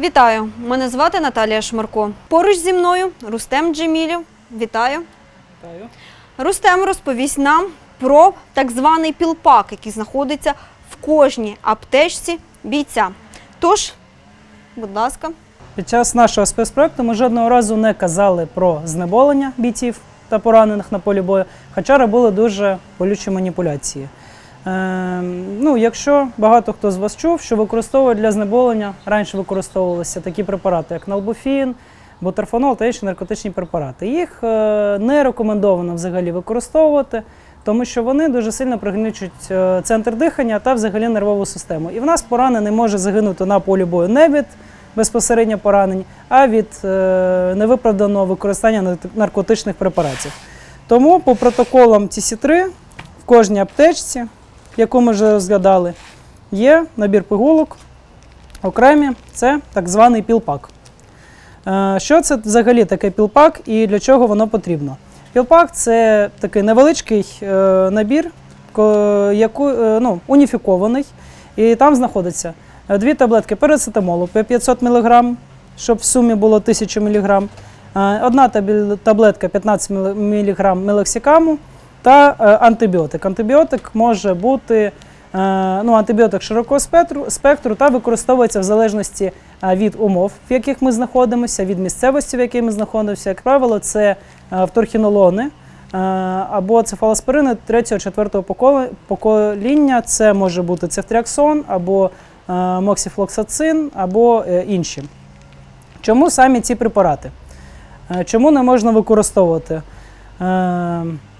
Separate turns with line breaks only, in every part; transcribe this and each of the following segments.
Вітаю! Мене звати Наталія Шмарко. Поруч зі мною Рустем Джемілів. Вітаю. Рустем розповість нам про так званий пілпак, який знаходиться в кожній аптечці бійця. Тож, будь ласка,
Під час нашого спецпроекту ми жодного разу не казали про знеболення бійців та поранених на полі бою, хоча робили дуже болючі маніпуляції. Е, ну, якщо багато хто з вас чув, що використовують для знеболення, раніше використовувалися такі препарати, як налбуфін, бутерфанол та інші наркотичні препарати. Їх е, не рекомендовано взагалі використовувати, тому що вони дуже сильно пригнічують е, центр дихання та взагалі нервову систему. І в нас поранений може загинути на полі бою не від безпосередньо поранень, а від е, невиправданого використання наркотичних препаратів. Тому по протоколам TC3 в кожній аптечці, яку ми вже розглядали, є набір пигулок. Окремі це так званий пілпак. Е, Що це взагалі таке пілпак і для чого воно потрібно? Пілпак це такий невеличкий е, набір, яку, е, ну, уніфікований, і там знаходиться дві таблетки парацетамолу по 500 мг, щоб в сумі було 1000 мг, одна таблетка 15 мг мелоксикаму та е, антибіотик. Антибіотик може бути е, ну, антибіотик широкого спектру, спектру та використовується в залежності е, від умов, в яких ми знаходимося, від місцевості, в якій ми знаходимося. Як правило, це вторхінолони або цефалоспорини 3-4 покоління. Це може бути цефтріаксон або моксіфлоксацин або інші. Чому саме ці препарати? Чому не можна використовувати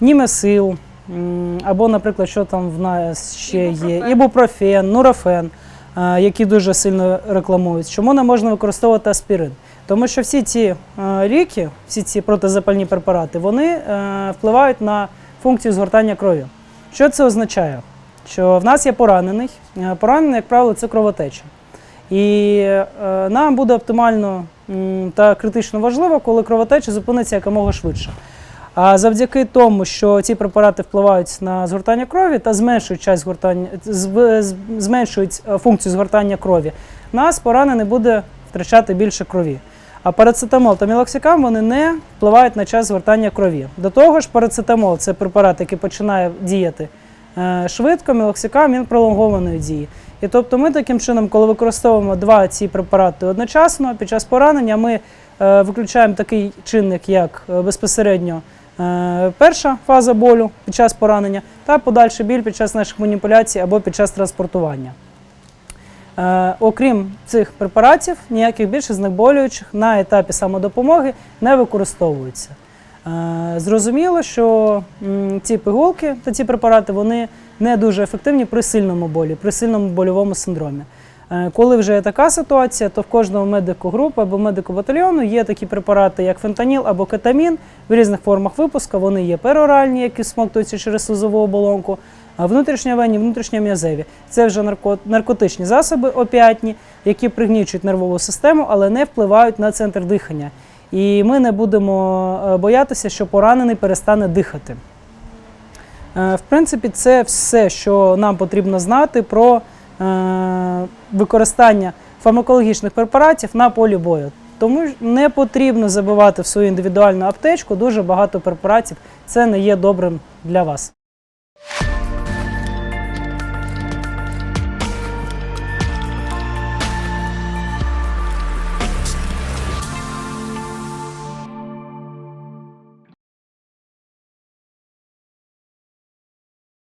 німесил, м, або, наприклад, що там в нас ще є,
Ібупрофен.
нурофен, е, які дуже сильно рекламують. Чому не можна використовувати аспірин? Тому що всі ці е, ліки, всі ці протизапальні препарати, вони е, впливають на функцію згортання крові. Що це означає? Що в нас є поранений. Е, Поранений, як правило, це кровотеча. І е, нам буде оптимально та критично важливо, коли кровотеча зупиниться якомога швидше. А завдяки тому, що ці препарати впливають на згортання крові та зменшують час згортання, зменшують е, функцію згортання крові, нас поранений буде втрачати більше крові. А парацетамол та мілоксикам вони не впливають на час згортання крові. До того ж, парацетамол це препарат, який починає діяти е, швидко, мілоксикам він пролонгованої дії. І тобто ми таким чином, коли використовуємо два ці препарати одночасно, під час поранення ми е, виключаємо такий чинник, як безпосередньо перша фаза болю під час поранення та подальший біль під час наших маніпуляцій або під час транспортування. Е, окрім цих препаратів, ніяких більше знеболюючих на етапі самодопомоги не використовуються. Е, зрозуміло, що ці пігулки та ці препарати вони не дуже ефективні при сильному болі, при сильному больовому синдромі. Е, Коли вже є така ситуація, то в кожного медику групи або медику батальйону є такі препарати, як фентаніл або кетамін в різних формах випуску. Вони є пероральні, які смоктуються через слизову оболонку, внутрішньовенні, внутрішньом'язеві. Це вже наркотичні засоби опіатні, які пригнічують нервову систему, але не впливають на центр дихання. І ми не будемо е, боятися, що поранений перестане дихати. Е, В принципі, це все, що нам потрібно знати про використання фармакологічних препаратів на полі бою. Тому не потрібно забивати в свою індивідуальну аптечку дуже багато препаратів. Це не є добрим для вас.